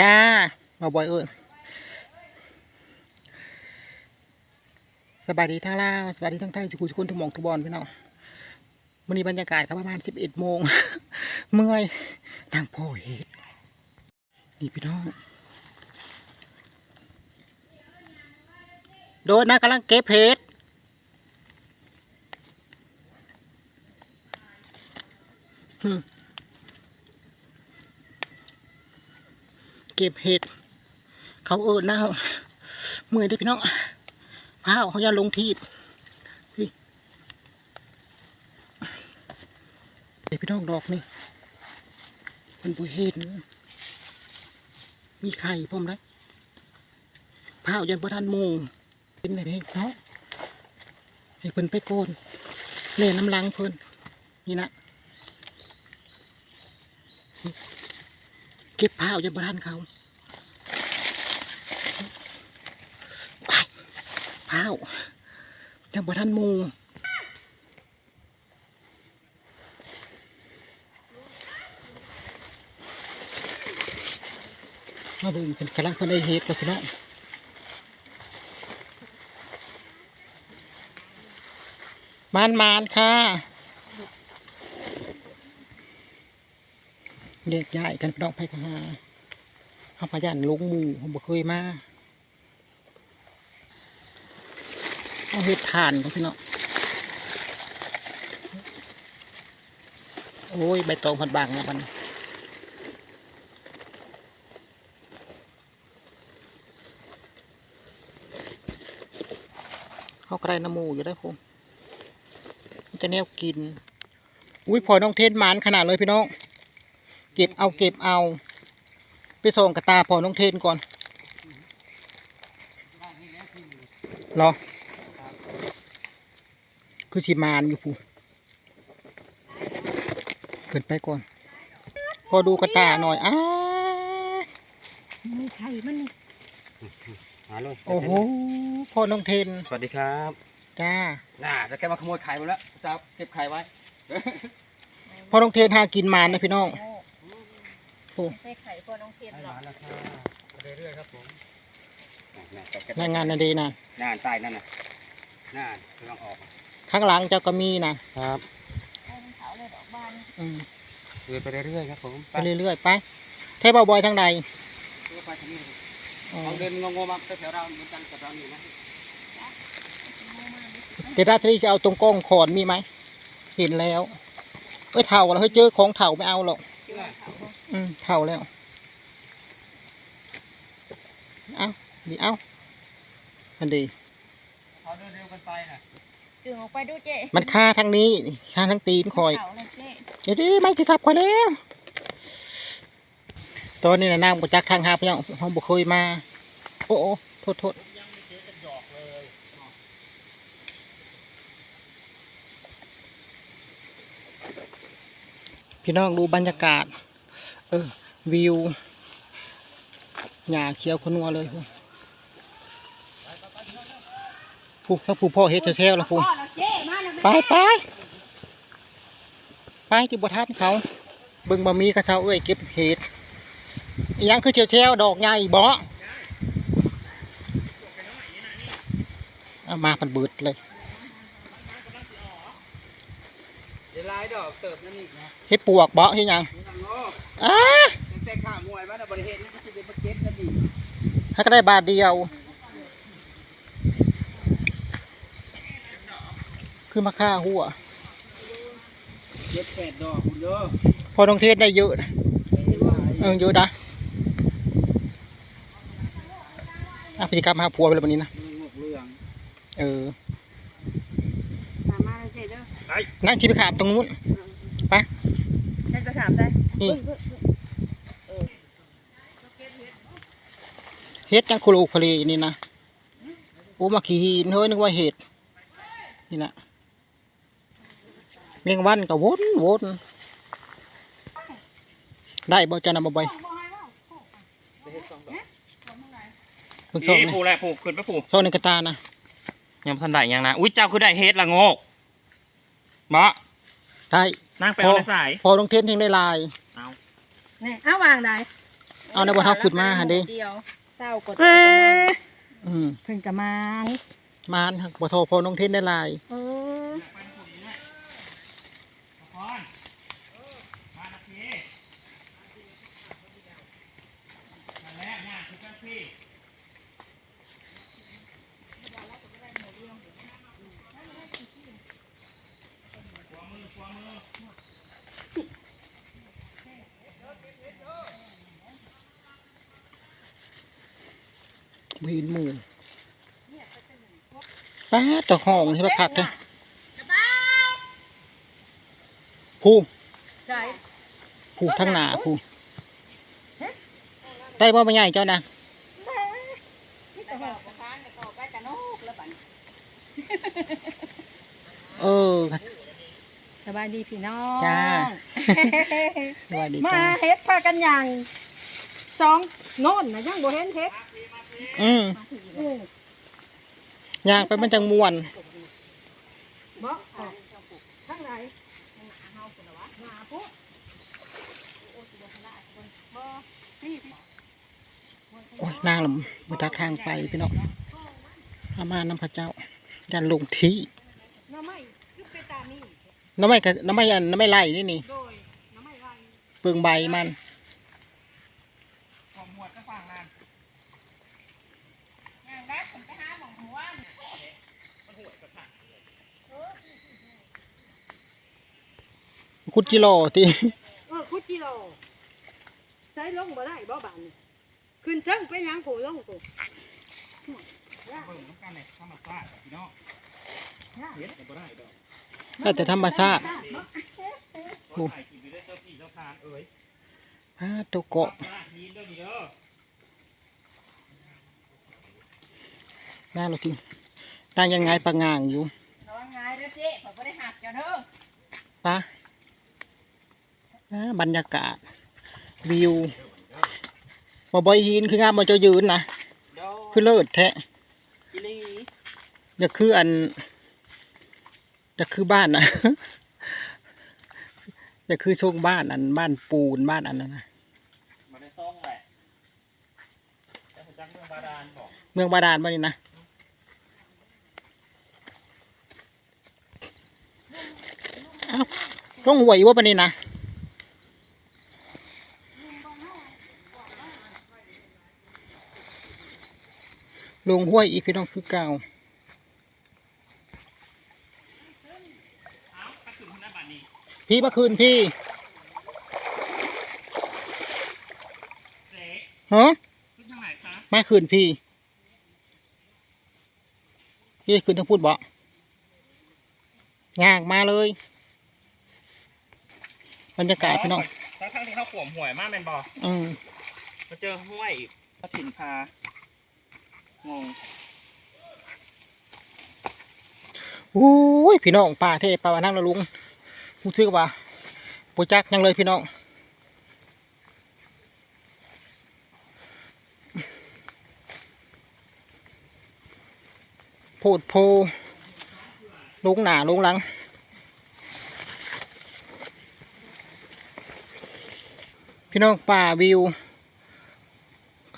จ้ามาบ่อยเอ้ยสบายดีทั้งลาวสบายดีทั้งไทยทุกคนทุกคนทุกหมองทุกบอลพี่น้องวันนี้บรรยากาศก็ประมาณสิบเอ็ดโมงเมื่อยนางโพเฮ็ดนี่พี่น้องโดยนะกำลังเก็บเห็ดอืม ก็บเห็ด เขาเอิญนะเมื่อยเด้พี่น้องพาเขาอย่าลงทีบพี่พี่น้องดอกนี่มันบ่เห็นมีไข่พร้อมแล้วพาเอายันบ่ทันมูเป็นอะไรเนาะให้เพิ่นไปโกนเล่น้ำลังเพิ่นนี่นะเก็บผ้าเอาจากบ้านเขาไป ผ้าจากบ้านมูมาเบิ่งเป็นกำลังเพิ่นได้เฮ็ดแล้วพี่น้องมานมานค่ะเรียกย้ายกันพี่น้องไปกันหาเขาพยันลงหมู่ผมบ่เคยมา เอาเห็ดทานกันพี่น้องโอ้ย ใบตองพันบางนะมันเขาใกล้น้ำหมูอยู่ได้อผมมันจะแนวกิน อุ้ยพอน้องเทนหมานขนาดเลยพี่น้อง เก็บเอาเก็บเอา ไปส่งกระตาพอน้องเทนก่อนรอ คือสีมานอยู่ผู้เปิดไปก่อน พอดูกระตาหน่อยอ้ามีไข่มันนี่มาเลยโอ้โหพอน้องเทนสวัสดีครับจ้าน่าจะแกมาขโมยไข่หมดแล้วจะเอาเก็บไข่ไว้พอน้องเทนหากินมานนะพี่น้องโอ้ใส่ไข่พอน้องเทียนให้หรอมาแล้วค่ะไปเรื่อยๆครับผมน่าๆหน้างานนาดีนะน่านใต้นั่นน่ะน่านกำลังออก ข้างหลังเจ้าก็มีนะครับเอาเผาเลยดอกบานอืมเดินไปเรื่อยๆครับผมไปเรื่อยๆไปเทพบอยทางใดเดินไปทางนี้อ๋อเอาเดินงงๆมาแถวๆเราเหมือนกันกับเรานี่นะเดี๋ยวราตรีจะเอาตรงกล้องขอนมีไหมเห็นแล้วเอ้ยเท่าแล้วเฮ้ยเจอของเท่าไม่เอาหรอกที่ไหนอืมเท่าแล้ว เอาดีเอาอันดี เขาเดินเร็วกันไปน่ะ ดึงออกไปดูเจ๊มันค่าทางนี้ค่าทางตีนคอยเผาเลยเจ๊เดี๋ยวดิไม่ติดทับคอยแล้วตอนนี้นะนางประจักษ์ทางหาพี่น้องห้องบุเคยมา โอ้โอ้โทษโทษพี่น้องดูบรรยากาศ เออ วิวหญ้าเขียวขนัวเลย ผู้ถ้าผู้พ่อเฮ็ดจะแซวแล้วผู้พ่อเราเจ๊มาแล้วไปไปไปที่บทันเขาเบิ่งบะมีกระเช้าเอ้ยเก็บเห็ดอิหยังคือเชียวเชียวๆดอกใหญ่บ่เอามาพันเบิดเลยเดี๋ยวลายดอกเติบนั่นนี่นะเฮ็ดปวกบ่เฮ็ดหยังนี่ทางโลกอ้าแต่ข้ามวยมาในบริเวณนี้คือเป็นประเก็ตนะดีถ้าก็ได้บาทเดียว คือมาค่าหัวเจ็ดแปดดอกคุณเด้อพอน้องเทศได้เยอะนะเออเยอะนะอะพฤติกรรมหาผัวไปแล้ววันนี้นะมันงกเรื่องเออตามมาเลยเจ๊เด้อนั่งขี่ไปขามตรงนู้นได้ไปถามได้นี่เฮ็ดจังคุโรคลีนี่นะโอ้มาขี่หินเฮ้ยนึกว่าเห็ดนี่นะ เมียงวันก็วนวนได้บ่เจ้านะบ่บ่อยเพิ่งส่งนี่นี่ผูแหละผูขึ้นไปผูส่งในกระตานะยังทันได้ยังนะอุ้ยเจ้าคือได้เฮ็ดละโงกบ่ได้นั่งไปเอาในสาย พอลงเทนทิ้งได้ลายเอานี่เอาวางได้เอาในบ่เฮาขุดมาหั่นเด้เดียวเศร้ากดอืมเพิ่งจะมามานหักบ่โทรพอน้องเทนได้หลาย เออ บ่เห็นหมู่ป้าดตะห้องที่ว่าคักเด้อผู้ใช่ผู้ทั้งหน้าผู้ได้บ่แม่ใหญ่เจ้านะที่จะบอกประธานก็ไปกันโนกแล้วบัดเออ สบายดีพี่น้องจ้า สวัสดีมาจ้าเฮ็ดพากันอย่างสองโน่นนะยังบ่เห็นเฮ็ดอืมอือย่างไปมันจังม่วน บ่ข้างไหนหาปุ๊โอ้ยนางลำมาจากทางไปพี่น้องอามาน้ำพระเจ้ายันลงที่ น้ำไม้ยุบไปตาม นี่น้ำไม่กะน้ำไม่อันน้ำไม่ไล่นี่นี่โดยน้ำไม้ไว้เปลืองใบมันของหมวดก็ฟังนั่นงานได้ผมไปหาหมองหัวคุดกิโลที่เออคุดกิโลใช้ลงบ่ได้บ่บานนี่ขึ้นเทิงไปหยังโผลงโผเบิ่งน้ำกันในธรรมชาติพี่น้องเฮ็ดก็บ่ได้ดอก ได้แต่ธรรมชาติบ่ได้กินไปได้เจ้าพี่เจ้าทานเอ้ยพาตัวเกาะปลาทีนเด้อนี่เด้อหน้าเราจริงตั้งยังไงปะงางอยู่ระวังงายเด้อเจ๊ผมบ่ได้หักเจ้าเด้อปะอ่าบรรยากาศ วิวบ่บอยหินคืองามมาเจ้ายืนนะเด้อคือเลิศแท้อีหลีอย่าคืออัน อย่าคือบ้านนะอย่าคือโชคบ้านอันบ้านปูนบ้านอันนั้นนะมาได้ซ่องแหละจะรู้จักเมืองบาดาลบอกเมืองบาดาลบ้านนี่นะเอ้าต้องหวยว่าปานนี้นะลงห้วยอีกพี่น้องคือเก่าเอ้าถ้าถึงหน้าบ้านนี้ พี่เมื่อคืนพี่เจ๊ฮะขึ้นทางไหนคะมาคืนพี่ พี่คืนทั้งพูดบอกยากมาเลยบรรยากาศพี่น้องทั้งทั้งที่เขาขวมหวยมากแมนบอกอืมมาเจอห้วยอีกพระถิ่นพางงโอ้ยพี่น้องป่าเทพป่าวานั่งแล้วลุง รู้สึกว่าปูจักยังเลยพี่น้องโพดโพลุงหนาลุงหลังพี่น้องป่าวิว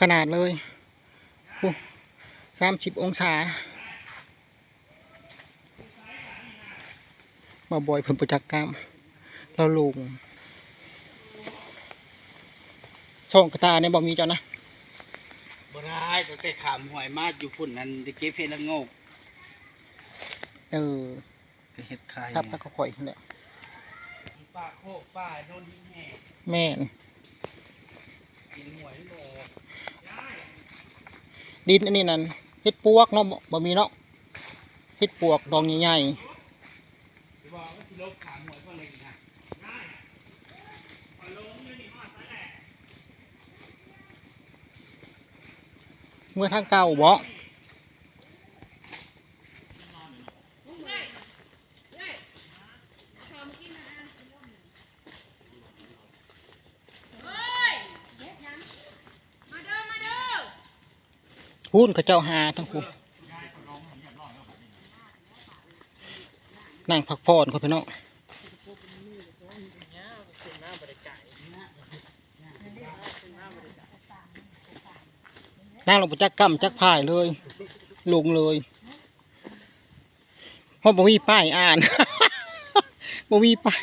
ขนาดเลยสามสิบองศา มาบ่อยเพิ่นประจักษ์กรรมเราลงช่องกระตาเนี่ยบ่มีเจ้านะบ่ได้ก็ไปขามหอยมาอยู่พุ่นนั้นได้เก็บเห็ดละโงกเออไปเฮ็ดขายครับแล้วก็ข่อยนั่นแหละป้าโคกป้าโดนยิงแห่แม่นกินหวยโลดินอันนี้นั่นเฮ็ดปวกเนาะบ่บ่มีเนาะเฮ็ดปวกดองใหญ่สิบอกว่าสิลบขามหวยเพิ่นเลยอีกนะ ๆ เมื่อทางเก่าบ่มาเด้อมาเด้อพูนเขาเจ้าหาทั้งคู่นั่งพักผ่อนเขาพี่น้อง นั่งลงไปจักกั้มจักพายเลย ลงเลยเพราะบ่มีป้ายอ่านบ่มีป้าย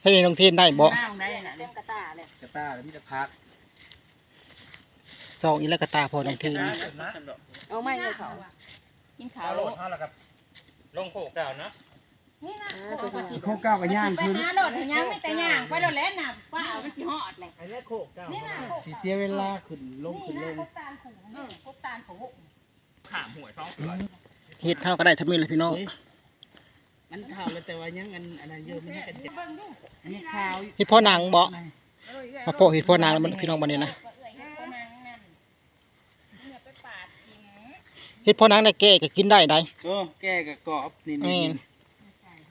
ให้น้องเทนได้บ่น้ำได้น่ะเต็มกระตาเลยกระต้าแล้วมีแต่พักซองอีละกะตาพอน้องเทนเอาไม่เลยเขากินเอาข้าวโหลดเท่าแล้วครับลงโขกเก่านะ นี่นะโคกเก้ากับย่างไปคือหาโหลดให้ยังไม่แต่ย่างไปโหลดแล้วน่ะว่าเอามันสิฮอดเลยไอ้เนี่ยโขกเก่าสิเสียเวลาขึ้นลงขึ้นลงพบตาลขู่พบตาลขู่ขามหวยท้องเสือเฮ็ดเท่าก็ได้ทำนี่เลยพี่น้องมันเท่าแล้วแต่ว่ายังอันอันนั้นเยอะมันกันอันนี้ข้าวเฮ็ดพ่อหนังบ่มาโปะเฮ็ดพ่อหนังแล้วมันพี่น้องบัดนี้นะก็เอื้อยให้คนนางนั่นเนี่ยไปปาดกินเฮ็ดพ่อหนังได้แก่ก็กินได้ได้เออแก้กับกรอบนี่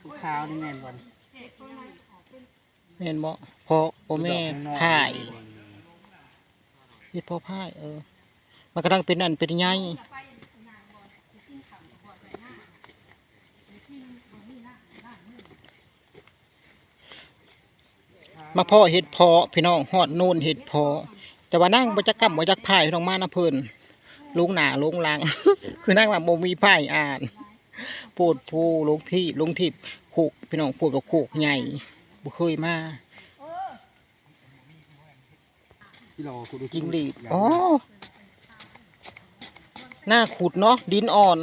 แม่นข้าวนี่แม่นบ่แม่นบ่พอบ่แม่นพายเฮ็ดพ่อพายเออ มันก็ต้องเป็นนั่นเป็นใหญ่มาพ่อเฮ็ดเพอพี่น้องฮอดโน่นเฮ็ดเพอ แต่ว่านั่งบ่จักกำบ่จักพายพี่น้องมานะเพิ่นลงหน้าลงหลัง คือนั่งว่าบ่มีป้ายอ่าน โพดโพลงพี่ลงทิพย์โคกพี่น้องโพดกับโคกใหญ่บ่เคยมาที่เราคุณจิงหรีดอ๋อหน้าขุดเนาะดินอ่อน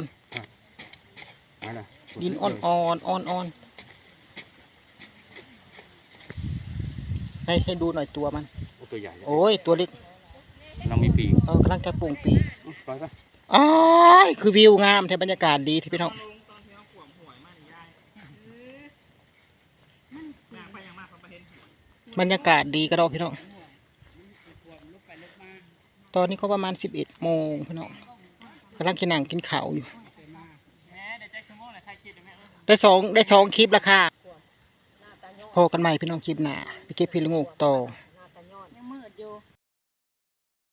มาล่ะดินอ่อนอ่อนอ่อนอ่อนให้ให้ดูหน่อยตัวมันตัวใหญ่โอ้ยตัวเล็กเรามีปีกเออกำลังจะปรุงปีกปล่อยปะ อ้ายคือวิวงามแท้บรรยากาศดีที่พี่น้องตอนที่เขาขวมหวยมันยายนางไปยังมากเขาไปเห็นบรรยากาศดีก็ดอกพี่น้อง ตอนนี้ก็ประมาณสิบเอ็ดโมงพี่น้องกำลังกินหนังกินข้าวอยู่แหมได้สองได้สองคลิปราคาพอกันใหม่พี่น้องคลิปหน้าไปเก็บพี่ละโงกต่อ